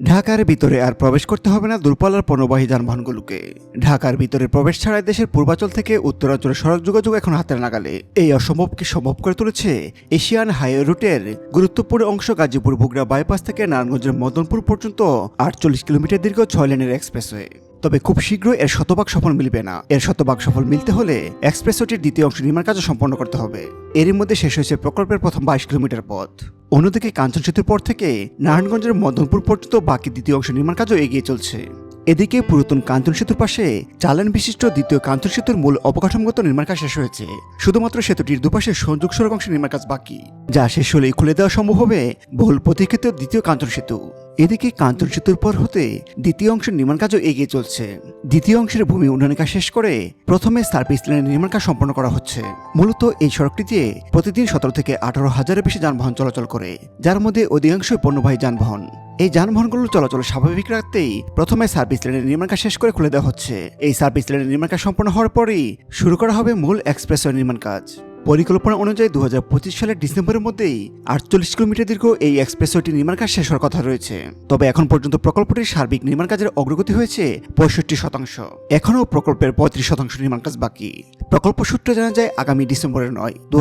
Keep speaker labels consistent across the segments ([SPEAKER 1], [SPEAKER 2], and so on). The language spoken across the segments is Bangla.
[SPEAKER 1] ঢাকার ভিতরে আর প্রবেশ করতে হবে না দূরপাল্লার পণ্যবাহী যানবাহনগুলোকে। ঢাকার ভিতরে প্রবেশ ছাড়াই দেশের পূর্বাঞ্চল থেকে উত্তরাঞ্চলের সড়ক যোগাযোগ এখন হাতের নাগালে। এই অসম্ভবকে সম্ভব করে তুলেছে এশিয়ান হাইওয়ে রুটের গুরুত্বপূর্ণ অংশ গাজীপুর ভুগড়া বাইপাস থেকে নারায়ণগঞ্জের মদনপুর পর্যন্ত আটচল্লিশ কিলোমিটার দীর্ঘ ছয় লেনের এক্সপ্রেসওয়ে। তবে খুব শীঘ্রই এর শতভাগ সফল মিলবে না। এর শতভাগ সফল মিলতে হলে এক্সপ্রেসওটির দ্বিতীয় অংশ নির্মাণ কাজও সম্পন্ন করতে হবে। এরই মধ্যে শেষ হয়েছে প্রকল্পের প্রথম বাইশ কিলোমিটার পথ। অন্যদিকে কাঞ্চন সেতুর পর থেকে নারায়ণগঞ্জের মদনপুর পর্যন্ত বাকি দ্বিতীয় অংশ নির্মাণ কাজও এগিয়ে চলছে। এদিকে পুরাতন কাঞ্চন সেতুর পাশে চালান বিশিষ্ট দ্বিতীয় কাঞ্চন সেতুর মূল অবকাঠামোগত নির্মাণ কাজ শেষ হয়েছে। শুধুমাত্র সেতুটির দুপাশে সংযোগ সড়ক অংশ নির্মাণ কাজ বাকি। যা শেষ হলেই খুলে দেওয়া সম্ভব হবে বহুল প্রতীক্ষিত দ্বিতীয় কাঞ্চন সেতু। এদিকে কাঞ্চন সেতুর পর হতে দ্বিতীয় অংশের নির্মাণ কাজও এগিয়ে চলছে। দ্বিতীয় অংশের ভূমি উন্নয়ন কাজ শেষ করে প্রথমে সার্ভিস লাইনের নির্মাণ কাজ সম্পন্ন করা হচ্ছে। মূলত এই সড়কটি দিয়ে প্রতিদিন সতেরো থেকে আঠারো হাজারের বেশি যানবাহন চলাচল করে, যার মধ্যে অধিকাংশই পণ্যবাহী যানবাহন। এই যানবাহনগুলো চলাচল স্বাভাবিক রাখতেই প্রথমে সার্ভিস লেনের নির্মাণ কাজ শেষ করে খুলে দেওয়া হচ্ছে। এই সার্ভিস লেনের নির্মাণ কাজ সম্পন্ন হওয়ার পরেই শুরু করা হবে মূল এক্সপ্রেসওয়ে নির্মাণ কাজ। পরিকল্পনা অনুযায়ী দু হাজার পঁচিশ সালের ডিসেম্বরের মধ্যেই আটচল্লিশ কিলোমিটার দীর্ঘ এই এক্সপ্রেসওয়েটি নির্মাণ কাজ শেষ হওয়ার কথা রয়েছে। তবে এখন পর্যন্ত প্রকল্পটির সার্বিক নির্মাণ কাজের অগ্রগতি হয়েছে পঁয়ষট্টি শতাংশ। এখনও প্রকল্পের পঁয়ত্রিশ শতাংশ নির্মাণ কাজ বাকি। প্রকল্প সূত্রে জানা যায়, আগামী ডিসেম্বরের নয় দু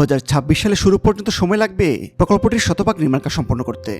[SPEAKER 1] সালে শুরু পর্যন্ত সময় লাগবে প্রকল্পটির শতভাগ নির্মাণ কাজ সম্পন্ন করতে।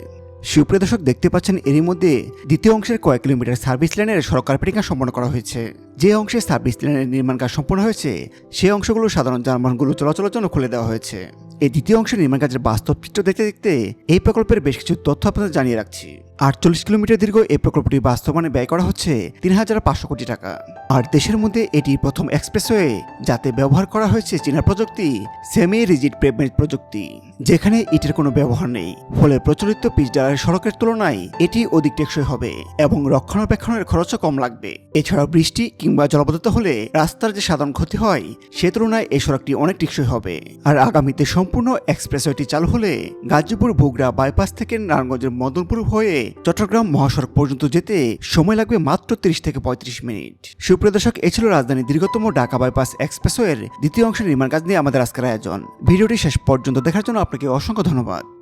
[SPEAKER 1] সুপ্রিয় দর্শক, দেখতে পাচ্ছেন এরই মধ্যে দ্বিতীয় অংশের কয়েক কিলোমিটার সার্ভিস লাইনের সড়ক কার্পেটিং কাজ সম্পন্ন করা হয়েছে। যে অংশে সার্ভিস লাইনের নির্মাণ কাজ সম্পন্ন হয়েছে সেই অংশগুলো সাধারণ যানবাহনগুলো চলাচলের জন্য খুলে দেওয়া হয়েছে। এই দ্বিতীয় অংশের নির্মাণ কাজের বাস্তব চিত্র দেখতে দেখতে এই প্রকল্পের বেশ কিছু তথ্য আপনাদের জানিয়ে রাখছি। আটচল্লিশ কিলোমিটার দীর্ঘ এই প্রকল্পটি বাস্তবায়নে ব্যয় করা হচ্ছে তিন হাজার পাঁচশো কোটি টাকা। আর দেশের মধ্যে এটি প্রথম এক্সপ্রেসওয়ে যাতে ব্যবহার করা হয়েছে চীনা প্রযুক্তি, সেমি রিজিড পেভমেন্ট প্রযুক্তি, যেখানে ইটের কোনো ব্যবহার নেই। ফলে প্রচলিত পিচ ডালার সড়কের তুলনায় এটি অধিক টেকসই হবে এবং রক্ষণাবেক্ষণের খরচও কম লাগবে। এছাড়াও বৃষ্টি কিংবা জলবদ্ধতা হলে রাস্তার যে সাধারণ ক্ষতি হয়, সে তুলনায় এই সড়কটি অনেক টেকসই হবে। আর আগামীতে সম্পূর্ণ এক্সপ্রেসওয়েটি চালু হলে গাজীপুর, বগুড়া বাইপাস থেকে নারায়ণগঞ্জের মদনপুর হয়ে চট্টগ্রাম মহাসড়ক পর্যন্ত যেতে সময় লাগবে মাত্র তিরিশ থেকে পঁয়ত্রিশ মিনিট। সুপ্রিয় দর্শক, এ ছিল রাজধানীর দীর্ঘতম ঢাকা বাইপাস এক্সপ্রেসওয়ের দ্বিতীয় অংশের নির্মাণ কাজ নিয়ে আমাদের আজকের আয়োজন। ভিডিওটি শেষ পর্যন্ত দেখার জন্য আপনাকে অসংখ্য ধন্যবাদ।